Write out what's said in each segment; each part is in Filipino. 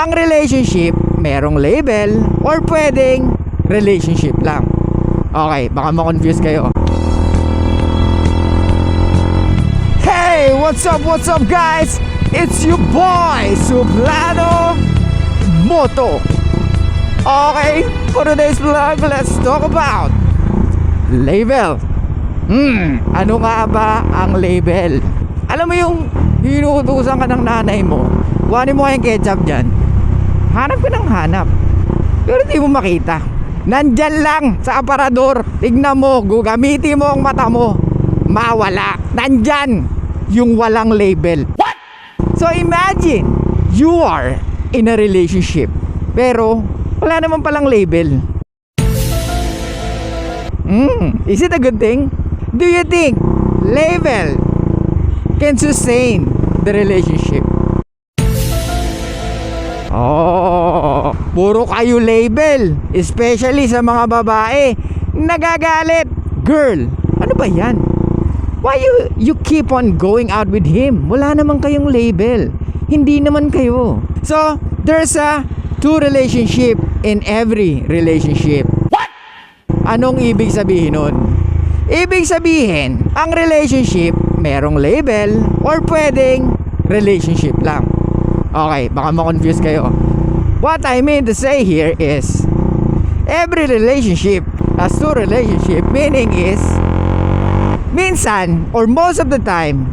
ang relationship merong label or pwedeng relationship lang. Okay, baka ma-confuse kayo. Hey, what's up, what's up guys? It's your boy, Sublano Moto. Okay, for today's vlog, let's talk about label. Hmm, ano nga ba ang label? Alam mo yung hinutusan ka ng nanay mo, kuhanin mo kayong ketchup dyan, hanap ka ng hanap. Pero di mo makita. Nandyan lang sa aparador. Tignan mo, gugamitin mo ang mata mo. Mawala. Nandyan yung walang label. What? So imagine, you are in a relationship. Pero wala naman palang label. Mm, is it a good thing? Do you think label can sustain the relationship? Puro kayo label, especially sa mga babae. Nagagalit. Girl, ano ba 'yan? Why you you keep on going out with him? Wala naman kayong label. Hindi naman kayo. So, there's a two relationship in every relationship. Anong ibig sabihin nun? Ibig sabihin, ang relationship merong label or pwedeng relationship lang. Okay, baka ma-confuse kayo. What I mean to say here is every relationship has two relationship meaning is minsan or most of the time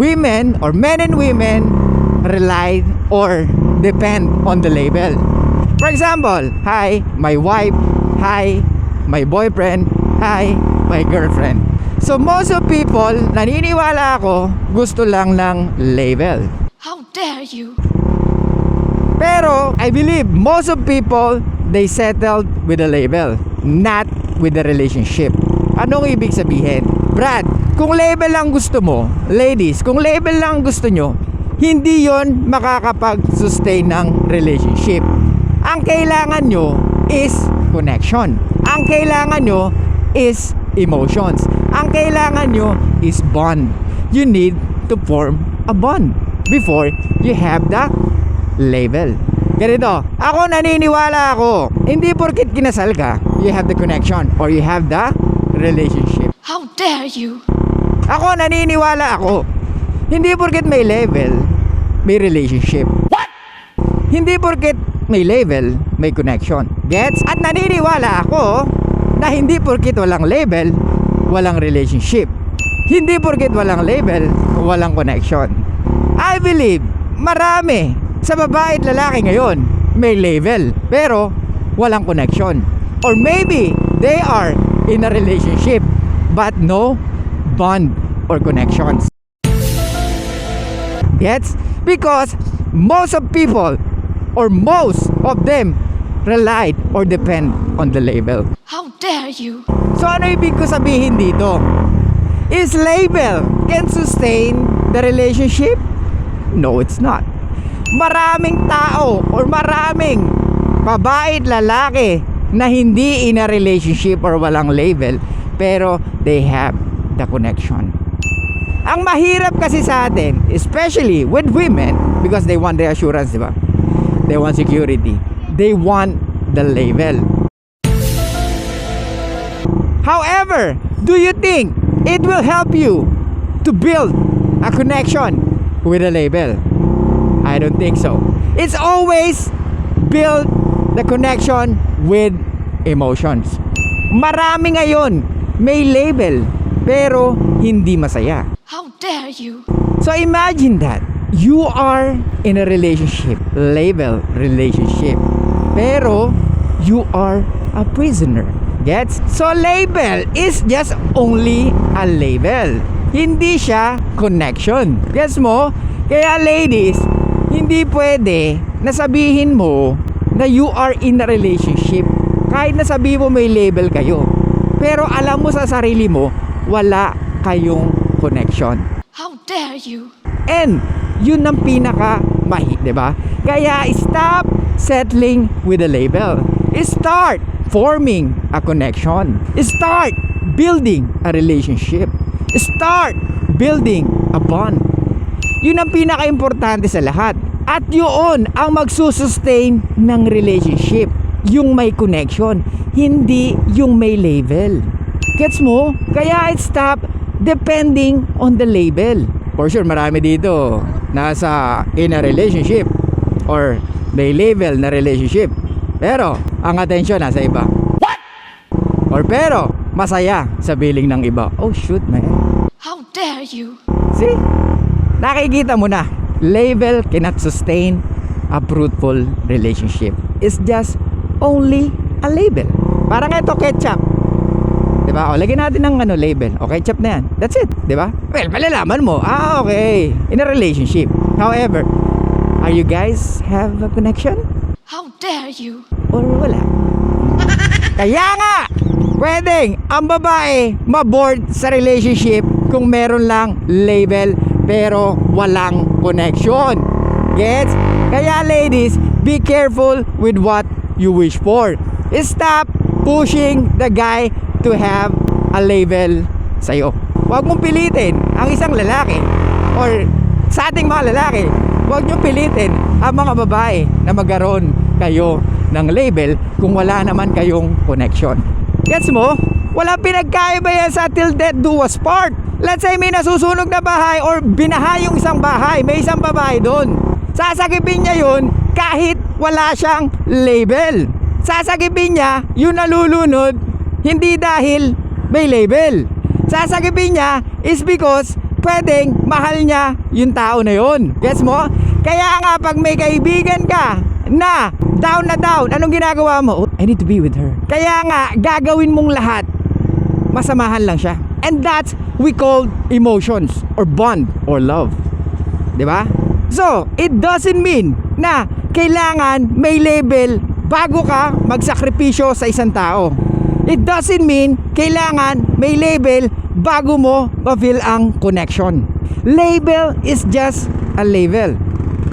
women or men and women rely or depend on the label. For example, hi, my wife, hi, my boyfriend, hi, my girlfriend. So most of people, naniniwala ako, gusto lang ng label. How dare you! Pero I believe most of people, they settled with a label, not with the relationship. Anong ibig sabihin? Brad, kung label lang gusto mo, ladies, kung label lang gusto nyo, hindi yon makakapag-sustain ng relationship. Ang kailangan nyo is connection. Ang kailangan nyo is emotions. Ang kailangan nyo is bond. You need to form a bond before you have the label. Ganito, ako naniniwala ako, hindi porkit kinasal ka, you have the connection or you have the relationship. How dare you! Ako naniniwala ako, hindi porkit may level, may relationship. What? Hindi porkit may level, may connection. Gets? At naniniwala ako na hindi porkit walang label, walang relationship. Hindi porkit walang label, walang connection. I believe marami sa babae at lalaki ngayon may label pero walang connection. Or maybe they are in a relationship but no bond or connections. Gets? Because most of people or most of them relied or depend on the label. How dare you! So ano ibig ko sabihin dito? Is label can sustain the relationship? No, it's not. Maraming tao or maraming babae lalaki na hindi in a relationship or walang label pero they have the connection. Ang mahirap kasi sa atin, especially with women because they want reassurance, di ba? They want security. They want the label. However, do you think it will help you to build a connection with a label? I don't think so. It's always build the connection with emotions. Marami ngayon may label pero hindi masaya. How dare you! So imagine that you are in a relationship, label relationship, pero you are a prisoner. Gets? So label is just only a label. Hindi siya connection. Gets mo? Kaya ladies, hindi pwede na sabihin mo na you are in a relationship. Kahit na sabihin mo may label kayo. Pero alam mo sa sarili mo, wala kayong connection. How dare you! And yun ang pinaka mahi, 'di ba? Kaya stop settling with a label. Start forming a connection. Start building a relationship. Start building a bond. Yun ang pinaka-importante sa lahat. At yun ang magsusustain ng relationship. Yung may connection, hindi yung may label. Gets mo? Kaya it stop depending on the label. For sure, marami dito nasa in a relationship or may label na relationship. Pero, ang attention nasa iba. What? Or pero, masaya sa billing ng iba. Oh shoot, man. How dare you? See? Nakikita mo na. Label cannot sustain a fruitful relationship. It's just only a label. Parang ito, ketchup. 'Di ba? O lagyan natin ng ano label. O ketchup na 'yan. That's it, 'di ba? Well, malalaman mo. Ah, okay. In a relationship. However, are you guys have a connection How dare you? or wala? Kaya nga, pwedeng ang babae maboard sa relationship kung meron lang label pero walang connection. Gets? Kaya ladies, be careful with what you wish for. Stop pushing the guy to have a label sa'yo. Huwag mong pilitin ang isang lalaki or sa ating mga lalaki, huwag nyo pilitin ang mga babae na magkaroon kayo ng label kung wala naman kayong connection. Gets mo? Wala pinagkaiba yan sa till death do us part. Let's say may nasusunog na bahay or binaha yung isang bahay, may isang babae doon. Sasagipin niya yun kahit wala siyang label. Sasagipin niya yung nalulunod hindi dahil may label. Sasagipin niya is because pwedeng mahal niya yung tao na yun. Gets mo? Kaya nga pag may kaibigan ka na down na down, anong ginagawa mo? "Oh, I need to be with her. Kaya nga, gagawin mong lahat masamahan lang siya. And that's we call emotions or bond or love. 'Di ba? So, it doesn't mean na kailangan may label bago ka magsakripisyo sa isang tao. It doesn't mean kailangan may label bago mo ma-feel ang connection. Label is just a label.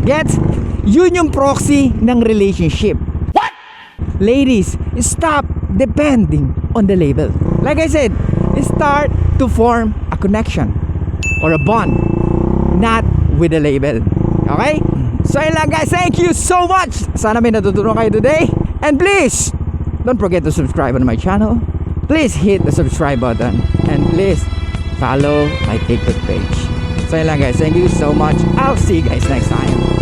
Gets? Yun yung proxy ng relationship. Ladies, stop depending on the label. Like I said, start to form a connection or a bond, not with a label. Okay? So yun lang guys, thank you so much! Sana may natutunan kayo today. And please, don't forget to subscribe on my channel. Please hit the subscribe button. And please, follow my TikTok page. So yun lang guys, thank you so much. I'll see you guys next time.